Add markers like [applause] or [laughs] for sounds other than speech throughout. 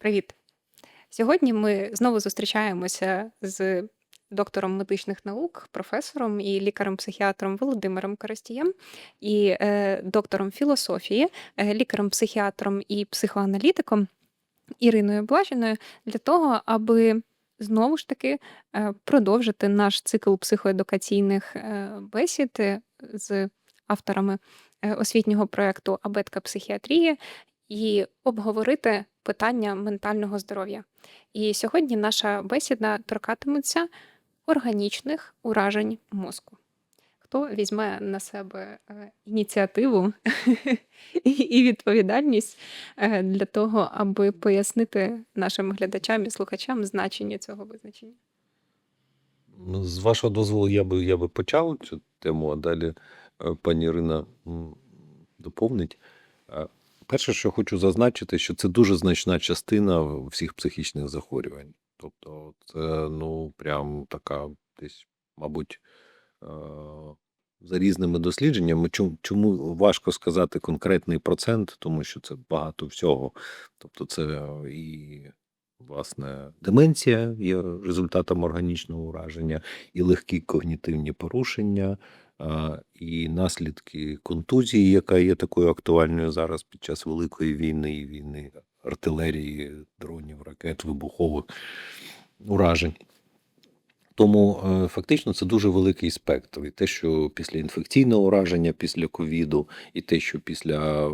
Привіт! Сьогодні ми знову зустрічаємося з доктором медичних наук, професором і лікарем-психіатром Володимиром Коростієм і е, доктором філософії, е, лікарем-психіатром і психоаналітиком Іриною Блажіною для того, аби знову ж таки е, продовжити наш цикл психоедукаційних е, бесід е, з авторами е, освітнього проєкту Абетка психіатрії і обговорити питання ментального здоров'я. І сьогодні наша бесіда торкатиметься органічних уражень мозку. Хто візьме на себе е, ініціативу [laughs] і відповідальність е, для того, аби пояснити нашим глядачам і слухачам значення цього визначення? Ну, з вашого дозволу, я би, я би почав цю тему, а далі е, пані Ірина доповнить. Перше, що хочу зазначити, що це дуже значна частина всіх психічних захворювань. Тобто, це ну прям така десь, мабуть, е, за різними дослідженнями. Чому, чому важко сказати конкретний процент, тому що це багато всього. Тобто, це і власне деменція є результатом органічного ураження, і легкі когнітивні порушення, і наслідки контузії, яка є такою актуальною зараз під час Великої війни і війни артилерії, дронів, ракет, вибухових уражень. Тому е, фактично це дуже великий спектр. І те, що після інфекційного ураження, після ковіду, і те, що після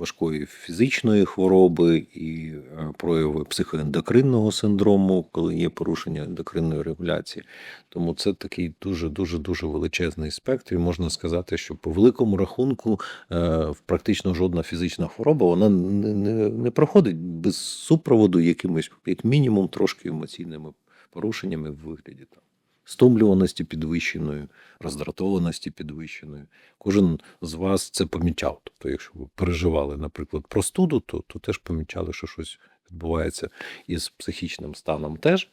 важкої фізичної хвороби і е, прояви психоендокринного синдрому, коли є порушення ендокринної регуляції. Тому це такий дуже дуже дуже величезний спектр. І можна сказати, що по великому рахунку е, практично жодна фізична хвороба вона не, не, не проходить без супроводу якимось, як мінімум, трошки емоційними порушеннями в вигляді там. Стомлюваності підвищеною, роздратованості підвищеною. Кожен з вас це помічав. Тобто, якщо ви переживали, наприклад, простуду, то, то теж помічали, що щось відбувається із психічним станом теж.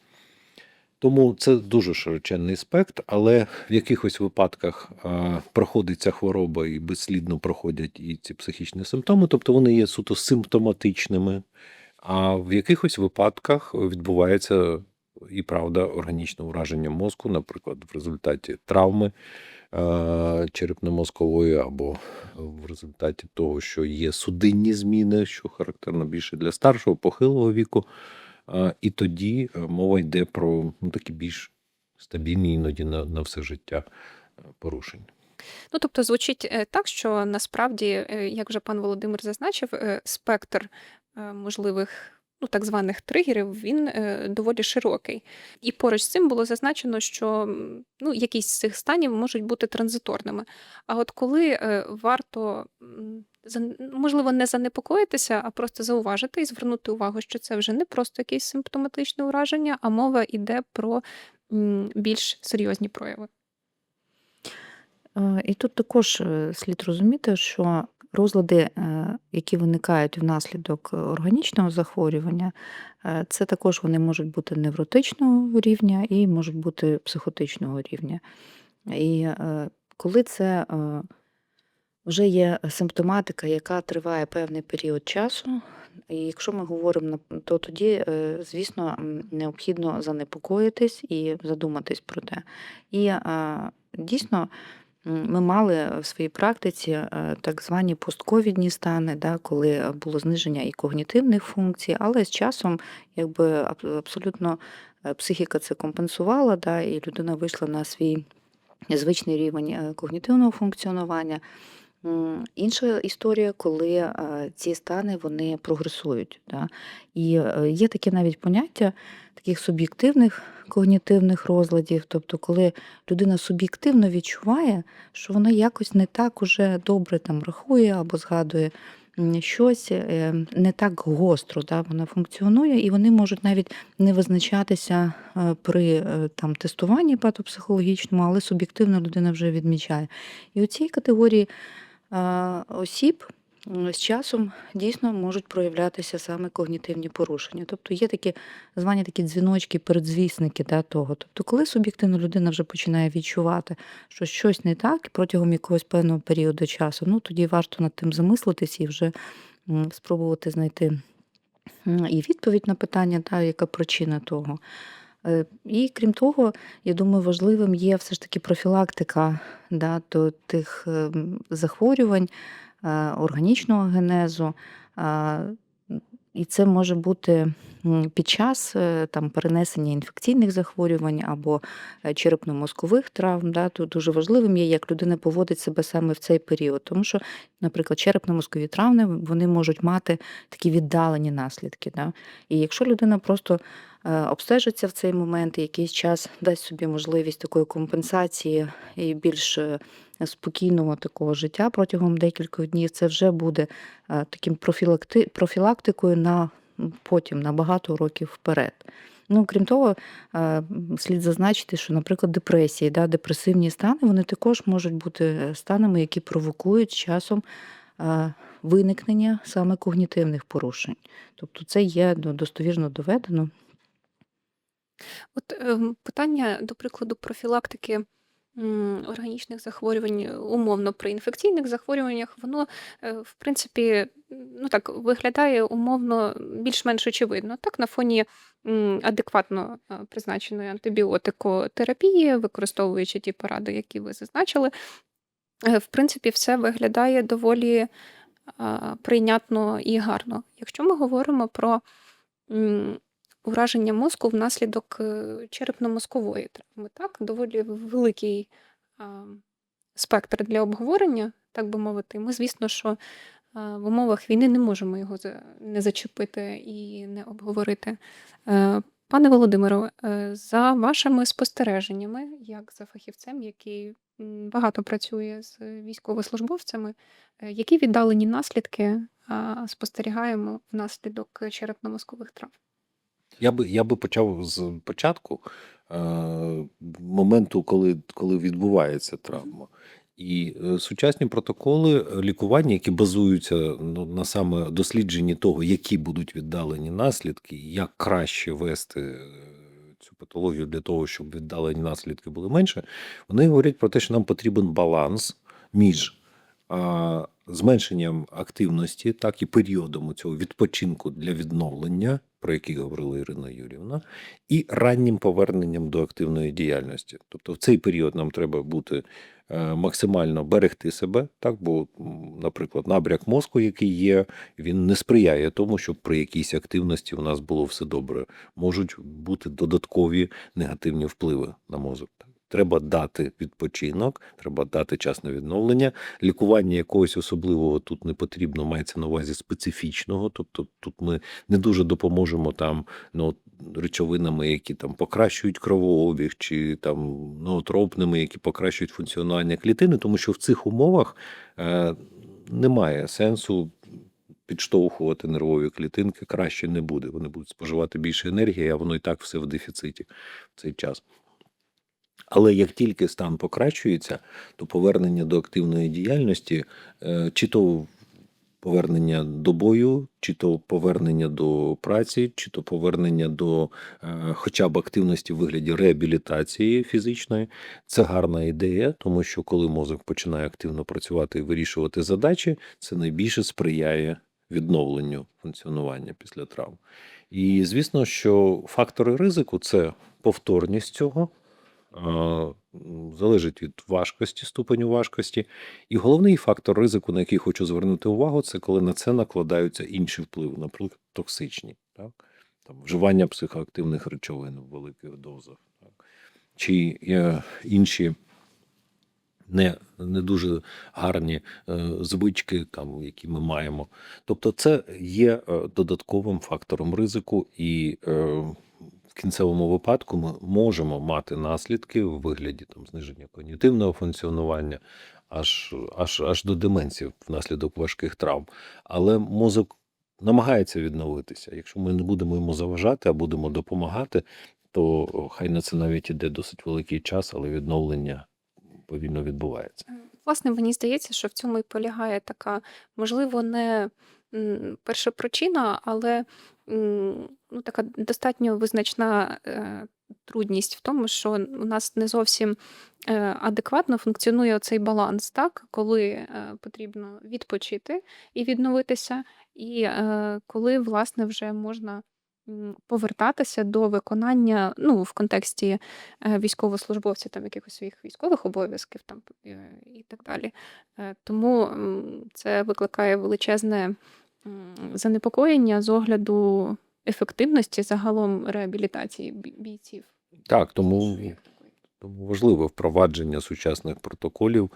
Тому це дуже широченний спектр, але в якихось випадках а, проходить ця хвороба і безслідно проходять і ці психічні симптоми, тобто вони є суто симптоматичними. А в якихось випадках відбувається і правда органічне ураження мозку, наприклад, в результаті травми е, черепно-мозкової, або в результаті того, що є судинні зміни, що характерно більше для старшого похилого віку. Е, і тоді е, мова йде про ну, такі більш стабільні іноді на, на все життя порушення. Ну, тобто звучить так, що насправді, як вже пан Володимир зазначив, спектр можливих ну, так званих тригерів він е, доволі широкий. І поруч з цим було зазначено, що ну, якісь з цих станів можуть бути транзиторними. А от коли е, варто, можливо, не занепокоїтися, а просто зауважити і звернути увагу, що це вже не просто якесь симптоматичне ураження, а мова йде про більш серйозні прояви. Е, І тут також слід розуміти, що розлади, е, які виникають внаслідок органічного захворювання, е, це також вони можуть бути невротичного рівня і можуть бути психотичного рівня. І е, коли це е, вже є симптоматика, яка триває певний період часу, і якщо ми говоримо, то тоді, е, звісно, необхідно занепокоїтись і задуматись про те. І е, дійсно. Ми мали в своїй практиці е, так звані постковідні стани, да, коли було зниження і когнітивних функцій, але з часом якби аб- абсолютно е, психіка це компенсувала, да, і людина вийшла на свій звичний рівень е, когнітивного функціонування. Інша історія, коли е, ці стани вони прогресують. Да? І е, є таке навіть поняття таких суб'єктивних когнітивних розладів, тобто, коли людина суб'єктивно відчуває, що вона якось не так уже добре там рахує або згадує щось е, не так гостро да, вона функціонує, і вони можуть навіть не визначатися при там, тестуванні патопсихологічному, але суб'єктивно людина вже відмічає. І у цій категорії осіб з часом дійсно можуть проявлятися саме когнітивні порушення. Тобто є такі звані такі дзвіночки, передзвісники да, того. Тобто, коли суб'єктивно людина вже починає відчувати, що щось не так протягом якогось певного періоду часу, ну тоді варто над тим замислитись і вже спробувати знайти і відповідь на питання, та, яка причина того. Е, І крім того, я думаю, важливим є все ж таки профілактика да, до тих ем, захворювань е, органічного генезу. І це може бути під час е, там, перенесення інфекційних захворювань або е, черепно-мозкових травм. Да, тут дуже важливим є, як людина поводить себе саме в цей період. Тому що, наприклад, черепно-мозкові травми вони можуть мати такі віддалені наслідки. Да. І якщо людина просто е, обстежиться в цей момент і якийсь час дасть собі можливість такої компенсації і більш е, спокійного такого життя протягом декількох днів, це вже буде е, таким профілакти, профілактикою на потім, на багато років вперед. Ну, крім того, е, слід зазначити, що, наприклад, депресії, да, депресивні стани, вони також можуть бути е, станами, які провокують часом е, виникнення саме когнітивних порушень. Тобто це є достовірно доведено. От ем, питання, до прикладу, профілактики органічних захворювань, е, умовно при інфекційних захворюваннях, воно, е, в принципі, ну так виглядає умовно більш-менш очевидно. Так, на фоні адекватно е, призначеної антибіотикотерапії, використовуючи ті поради, які ви зазначили, в принципі, все виглядає доволі прийнятно і гарно. Якщо ми говоримо про ураження мозку внаслідок е, черепно-мозкової травми, так, доволі великий спектр для обговорення, так би мовити. Ми, звісно, що а, в умовах війни не можемо його не зачепити і не обговорити. Е, Пане Володимиро, е, за вашими спостереженнями, як за фахівцем, який багато працює з військовослужбовцями, е, які віддалені наслідки спостерігаємо внаслідок черепно-мозкових травм? Я би, я би почав з початку е, моменту, коли, коли відбувається травма. І е, сучасні протоколи лікування, які базуються ну, на саме дослідженні того, які будуть віддалені наслідки, як краще вести е, цю патологію для того, щоб віддалені наслідки були менше, вони говорять про те, що нам потрібен баланс між зменшенням активності, так і періодом цього відпочинку для відновлення, про який говорила Ірина Юрівна, і раннім поверненням до активної діяльності. Тобто в цей період нам треба бути е, максимально берегти себе, так бо, наприклад, набряк мозку, який є, він не сприяє тому, щоб при якійсь активності у нас було все добре. Можуть бути додаткові негативні впливи на мозок. Треба дати відпочинок, треба дати час на відновлення. Лікування якогось особливого тут не потрібно, мається на увазі специфічного. Тобто тут ми не дуже допоможемо там ну, речовинами, які там покращують кровообіг, чи там ноотропними, які покращують функціонування клітини, тому що в цих умовах е, немає сенсу. Підштовхувати нервові клітинки краще не буде. Вони будуть споживати більше енергії, а воно і так все в дефіциті в цей час. Але як тільки стан покращується, то повернення до активної діяльності, е, чи то повернення до бою, чи то повернення до праці, чи то повернення до е, хоча б активності в вигляді реабілітації фізичної, це гарна ідея, тому що коли мозок починає активно працювати і вирішувати задачі, це найбільше сприяє відновленню функціонування після травм. І звісно, що фактори ризику це повторність цього. Е, Залежить від важкості, ступеню важкості. І головний фактор ризику, на який хочу звернути увагу, це коли на це накладаються інші впливи, наприклад, токсичні, так? Там, вживання психоактивних речовин в великих дозах, так? чи е, інші не, не дуже гарні е, звички, там, які ми маємо. Тобто, це є е, додатковим фактором ризику, і е, кінцевому випадку ми можемо мати наслідки в вигляді там, зниження когнітивного функціонування, аж, аж, аж до деменції внаслідок важких травм. Але мозок намагається відновитися. Якщо ми не будемо йому заважати, а будемо допомагати, то хай на це навіть іде досить великий час, але відновлення повільно відбувається. Власне, мені здається, що в цьому і полягає така, можливо, не м, першопричина, але ну, така достатньо визначна е, трудність в тому, що у нас не зовсім е, адекватно функціонує цей баланс, так? коли е, потрібно відпочити і відновитися, і е, коли, власне, вже можна повертатися до виконання, ну, в контексті е, військовослужбовців, там якихось своїх військових обов'язків там, і так далі. Е, Тому це викликає величезне занепокоєння з огляду ефективності загалом реабілітації бійців. Так, тому, тому важливе впровадження сучасних протоколів,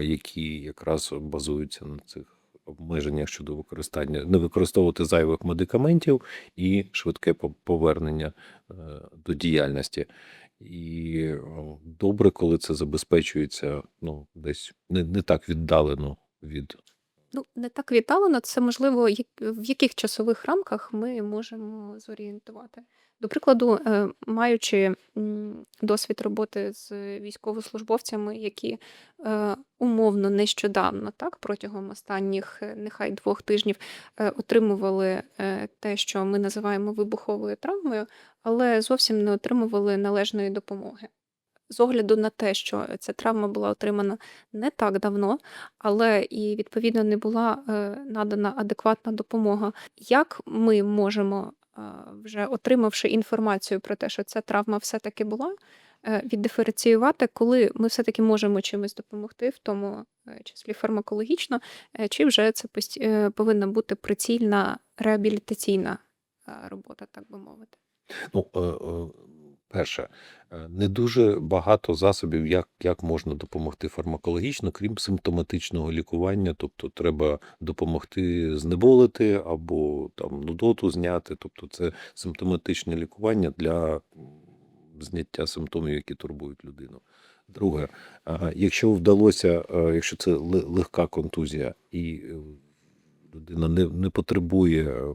які якраз базуються на цих обмеженнях щодо використання, не використовувати зайвих медикаментів і швидке по- повернення е, до діяльності. І добре, коли це забезпечується ну, десь не, не так віддалено від Ну, не так віддалено, це можливо, в яких часових рамках ми можемо зорієнтувати. До прикладу, е, маючи досвід роботи з військовослужбовцями, які е, умовно нещодавно, так, протягом останніх е, нехай двох тижнів отримували те, що ми називаємо вибуховою травмою, але зовсім не отримували належної допомоги. З огляду на те, що ця травма була отримана не так давно, але і відповідно не була е, надана адекватна допомога. Як ми можемо, е, вже отримавши інформацію про те, що ця травма все-таки була, е, віддиференціювати, коли ми все-таки можемо чимось допомогти, в тому числі фармакологічно, чи вже це повинна бути прицільна реабілітаційна робота, так би мовити. Ну, перше, е, не дуже багато засобів, як, як можна допомогти фармакологічно, крім симптоматичного лікування. Тобто, треба допомогти знеболити або там нудоту зняти. Тобто, це симптоматичне лікування для зняття симптомів, які турбують людину. Друге, якщо вдалося, е, якщо це ле- легка контузія і е, людина не, не потребує е,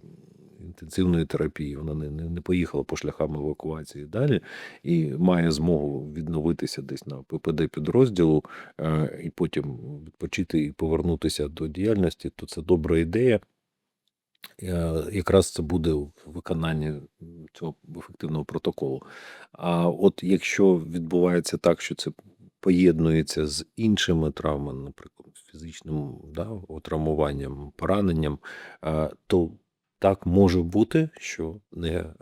інтенсивної терапії, вона не, не, поїхала по шляхам евакуації далі і має змогу відновитися десь на ППД підрозділу е, і потім відпочити і повернутися до діяльності, то це добра ідея. Е, Якраз це буде в виконанні цього ефективного протоколу. А от якщо відбувається так, що це поєднується з іншими травмами, наприклад, фізичним да, травмуванням, пораненням, е, то так може бути, що не, е,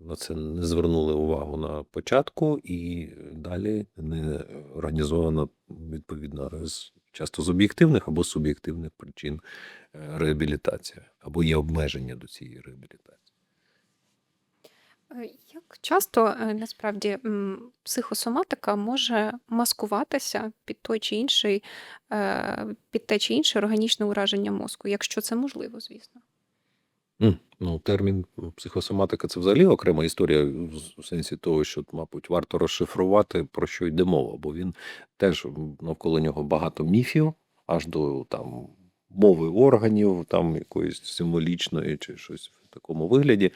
на це не звернули увагу на початку, і далі не організовано відповідно часто з об'єктивних або суб'єктивних причин е, реабілітація, або є обмеження до цієї реабілітації. Е, Як часто насправді психосоматика може маскуватися під той чи інший, під те чи інше органічне ураження мозку, якщо це можливо, звісно. Ну, термін психосоматика це взагалі окрема історія в сенсі того, що, мабуть, варто розшифрувати, про що йде мова, бо він теж навколо нього багато міфів, аж до там мови органів, там якоїсь символічної чи щось в такому вигляді.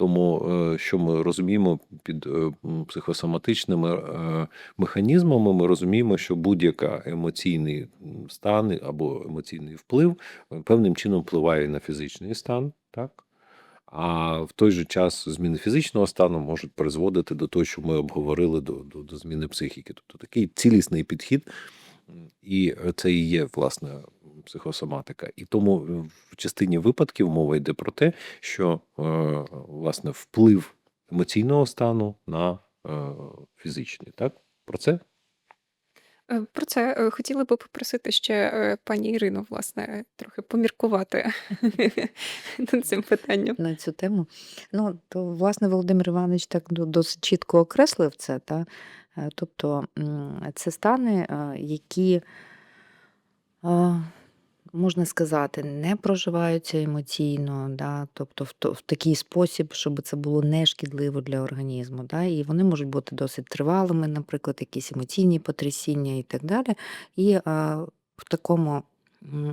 Тому е, що ми розуміємо під е, психосоматичними е, механізмами, ми розуміємо, що будь-яка емоційний стан або емоційний вплив певним чином впливає на фізичний стан, так? А в той же час зміни фізичного стану можуть призводити до того, що ми обговорили до, до, до зміни психіки. Тобто такий цілісний підхід, і це і є власне психосоматика. І тому в частині випадків мова йде про те, що е, власне вплив емоційного стану на е, фізичний. Так? Про це? Е, Про це е, хотіла би попросити ще е, пані Ірину, власне, е, трохи поміркувати [laughs] над цим питанням. на цю тему. Ну, то, власне, Володимир Іванович так досить чітко окреслив це. Та? Е, Тобто це стани, е, які, е, можна сказати, не проживаються емоційно, да? тобто в, в такий спосіб, щоб це було не шкідливо для організму. Да? І вони можуть бути досить тривалими, наприклад, якісь емоційні потрясіння і так далі. І е, в такому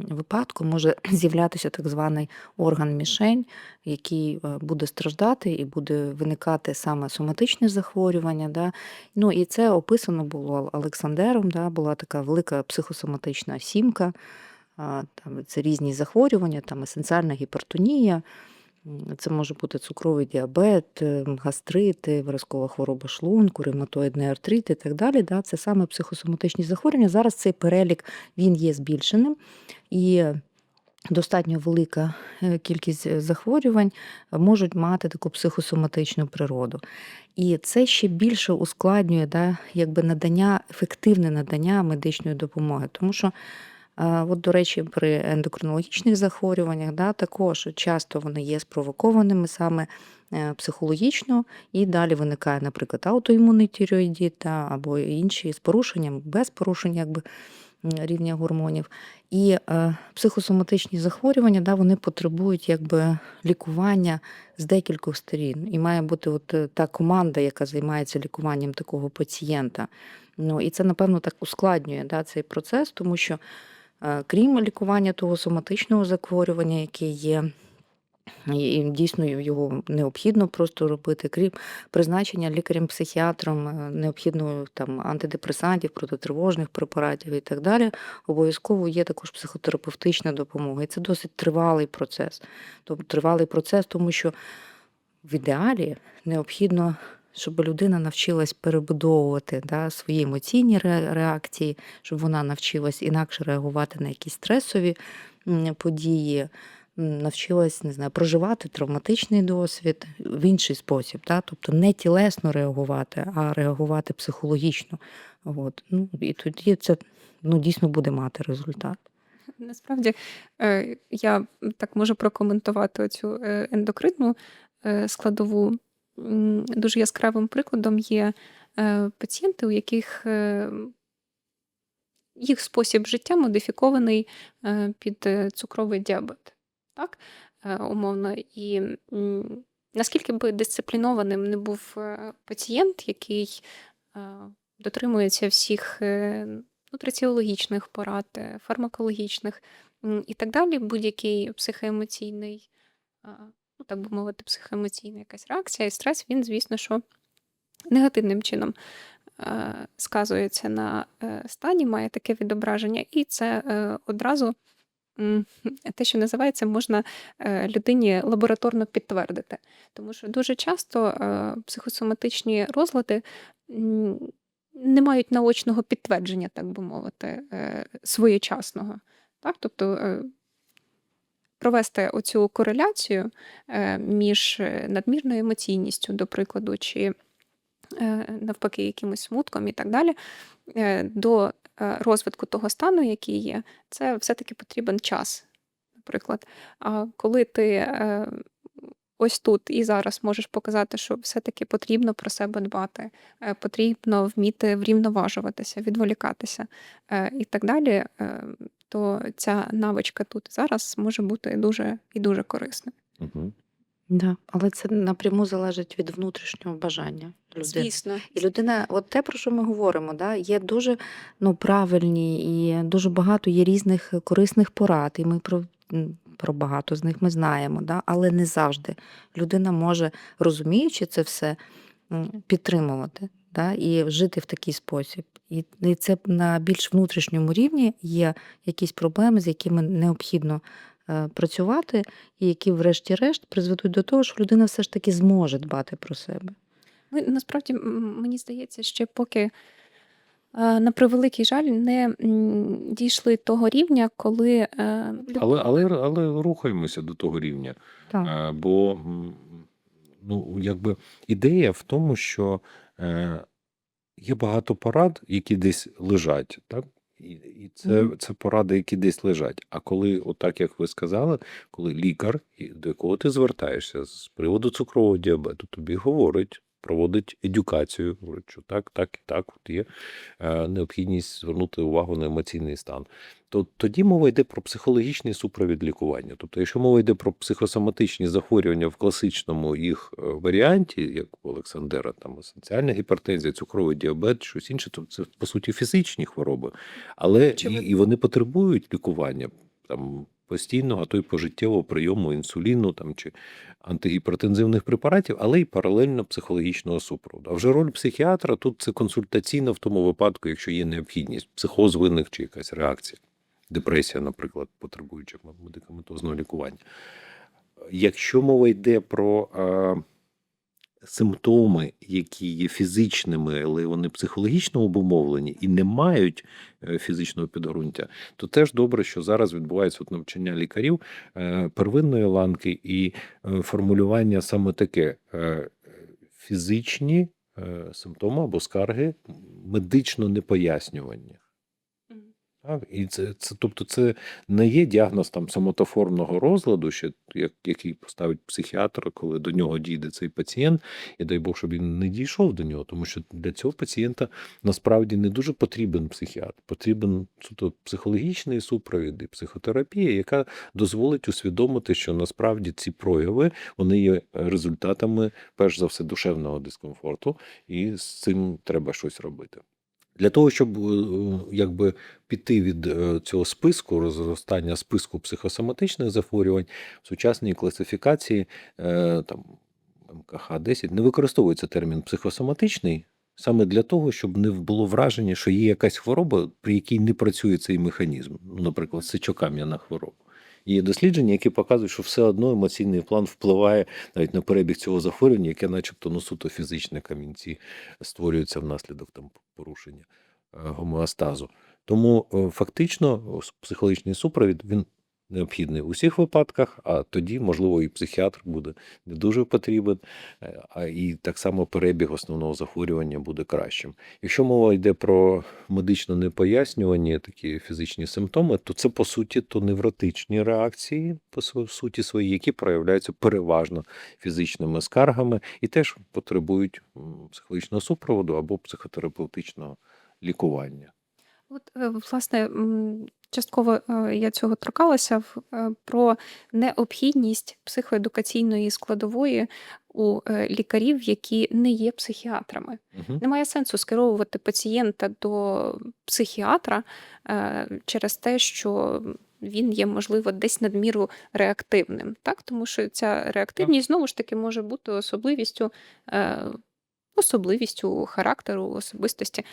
випадку може [clears throat] з'являтися так званий орган-мішень, який е, буде страждати і буде виникати саме соматичне захворювання. Да? Ну, і це описано було Олександером, да? була така велика психосоматична сімка. Там, це різні захворювання, там есенціальна гіпертонія, Це може бути цукровий діабет, е, гастрит, е, виразкова хвороба шлунку, ревматоїдний артрит і так далі. Да? Це саме психосоматичні захворювання. Зараз цей перелік він є збільшеним і достатньо велика е, кількість е, захворювань можуть мати таку психосоматичну природу. І це ще більше ускладнює да, якби надання, ефективне надання медичної допомоги. Тому що, от, до речі, при ендокринологічних захворюваннях да, також часто вони є спровокованими саме е, психологічно, і далі виникає, наприклад, аутоімунний тіреоїдит да, або інші з порушенням, без порушень якби, рівня гормонів. І е, психосоматичні захворювання да, вони потребують якби, лікування з декількох сторін. І має бути от е, та команда, яка займається лікуванням такого пацієнта. Ну, і це, напевно, так ускладнює да, цей процес, тому що крім лікування того соматичного захворювання, яке є, і і дійсно його необхідно просто робити, крім призначення лікарем-психіатром, е, необхідно там антидепресантів, протитривожних препаратів і так далі. Обов'язково є також психотерапевтична допомога. І це досить тривалий процес. Тобто тривалий процес, тому що в ідеалі необхідно, щоб людина навчилась перебудовувати да, свої емоційні реакції, щоб вона навчилась інакше реагувати на якісь стресові події, навчилась не знаю, проживати травматичний досвід в інший спосіб, да? тобто не тілесно реагувати, а реагувати психологічно. От. Ну, і тоді це ну, дійсно буде мати результат. Насправді, е, я так можу прокоментувати оцю е, ендокринну е, складову. Дуже яскравим прикладом є е, пацієнти, у яких е, їх спосіб життя модифікований е, під цукровий діабет, так? Умовно. І наскільки би дисциплінованим не був пацієнт, який дотримується всіх нутриціологічних порад, фармакологічних і так далі, будь-який психоемоційний, ну так би мовити, психоемоційна якась реакція і стрес, він, звісно, що негативним чином е, сказується на е, стані, має таке відображення, і це е, одразу [laughs] те, що називається, можна е, людині лабораторно підтвердити. Тому що дуже часто е, психосоматичні розлади не мають наочного підтвердження, так би мовити, своєчасного. Так? Тобто провести оцю кореляцію е, між е, надмірною емоційністю, до прикладу, чи е, навпаки, якимось смутком і так далі, до розвитку того стану, який є, це все-таки потрібен час. Наприклад, а коли ти ось тут і зараз можеш показати, що все-таки потрібно про себе дбати, потрібно вміти врівноважуватися, відволікатися і так далі, то ця навичка тут зараз може бути дуже і дуже корисною. Угу. Да. Але це напряму залежить від внутрішнього бажання людини. Звісно, І людина, от те, про що ми говоримо, да, є дуже ну, правильні і дуже багато є різних корисних порад, і ми про, про багато з них ми знаємо, да, але не завжди людина може, розуміючи це все, підтримувати да, і жити в такий спосіб. І, і це на більш внутрішньому рівні є якісь проблеми, з якими необхідно е, працювати, і які, врешті-решт, призведуть до того, що людина все ж таки зможе дбати про себе. Ми насправді мені здається, ще поки е, на превеликий жаль не дійшли того рівня, коли е, Але, але, але рухаємося до того рівня. Так. Бо ну, якби ідея в тому, що є багато порад, які десь лежать, так? І, і це, це поради, які десь лежать. А коли, отак як ви сказали, коли лікар, до якого ти звертаєшся з приводу цукрового діабету, тобі говорить, проводить едюкацію, що так, так і так, от є е, необхідність звернути увагу на емоційний стан. То тоді мова йде про психологічний супровід лікування. Тобто, якщо мова йде про психосоматичні захворювання в класичному їх е, варіанті, як у Олександра, там есенціальна гіпертензія, цукровий діабет, щось інше, то це по суті фізичні хвороби, але і, і вони потребують лікування там постійного, а то й пожиттєвого прийому інсуліну там чи антигіпертензивних препаратів, але й паралельно психологічного супроводу. А вже роль психіатра тут це консультаційна в тому випадку, якщо є необхідність, психоз винних чи якась реакція, депресія, наприклад, потребуючи медикаментозного лікування. Якщо мова йде про е, симптоми, які є фізичними, але вони психологічно обумовлені і не мають е, фізичного підґрунтя, то теж добре, що зараз відбувається от навчання лікарів е, первинної ланки і е, формулювання саме таке: фізичні симптоми або скарги медично непояснювані. І це, це, тобто, це не є діагноз там самотоформного розладу, ще як, який поставить психіатр, коли до нього дійде цей пацієнт, і дай Бог, щоб він не дійшов до нього, тому що для цього пацієнта насправді не дуже потрібен психіатр, потрібен суто психологічний супровід і психотерапія, яка дозволить усвідомити, що насправді ці прояви вони є результатами, перш за все, душевного дискомфорту, і з цим треба щось робити. Для того, щоб е, якби піти від е, цього списку, розростання списку психосоматичних захворювань, в сучасній класифікації е, там, МКХ 10 не використовується термін психосоматичний саме для того, щоб не було враження, що є якась хвороба, при якій не працює цей механізм, наприклад, сечокам'яна хвороба. Є дослідження, які показують, що все одно емоційний план впливає навіть на перебіг цього захворювання, яке, начебто, ну суто фізичне камінці створюються внаслідок там порушення е, гомеостазу. Тому е, фактично психологічний супровід він необхідний у всіх випадках, а тоді, можливо, і психіатр буде не дуже потрібен, е, а і так само перебіг основного захворювання буде кращим. Якщо мова йде про медично непояснювані такі фізичні симптоми, то це по суті то невротичні реакції, по суті свої, які проявляються переважно фізичними скаргами і теж потребують психологічного супроводу або психотерапевтичного лікування. От, е, власне, частково е, я цього торкалася е, про необхідність психоедукаційної складової у е, лікарів, які не є психіатрами. Угу. Немає сенсу скеровувати пацієнта до психіатра через те, що він є, можливо, десь надміру реактивним. Так? Тому що ця реактивність знову ж таки може бути особливістю. Особливістю характеру, особистості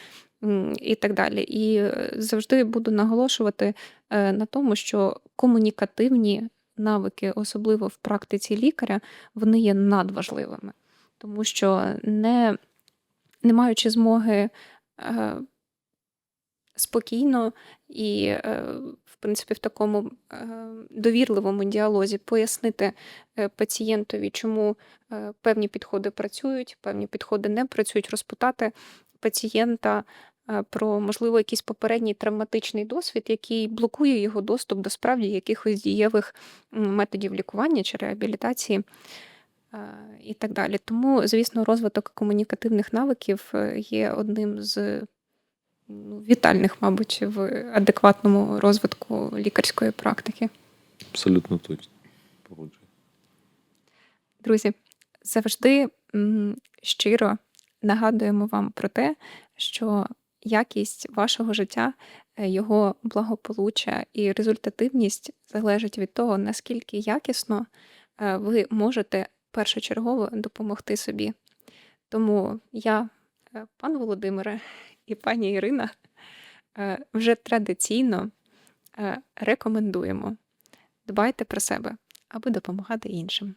і так далі. І е, завжди буду наголошувати е, на тому, що комунікативні навики, особливо в практиці лікаря, вони є надважливими, тому що не, не маючи змоги е, спокійно і, е, в принципі, в такому е, довірливому діалозі пояснити е, пацієнтові, чому певні підходи працюють, певні підходи не працюють, розпитати пацієнта про, можливо, якийсь попередній травматичний досвід, який блокує його доступ до справді якихось дієвих методів лікування чи реабілітації. І так далі. Тому, звісно, розвиток комунікативних навиків є одним з вітальних, мабуть, в адекватному розвитку лікарської практики. Абсолютно точно. Погоджуюсь. Друзі, завжди щиро нагадуємо вам про те, що якість вашого життя, е, його благополуччя і результативність залежить від того, наскільки якісно е, ви можете першочергово допомогти собі. Тому я, е, пан Володимире [laughs] і пані Ірина, е, вже традиційно е, рекомендуємо дбайте про себе, аби допомагати іншим.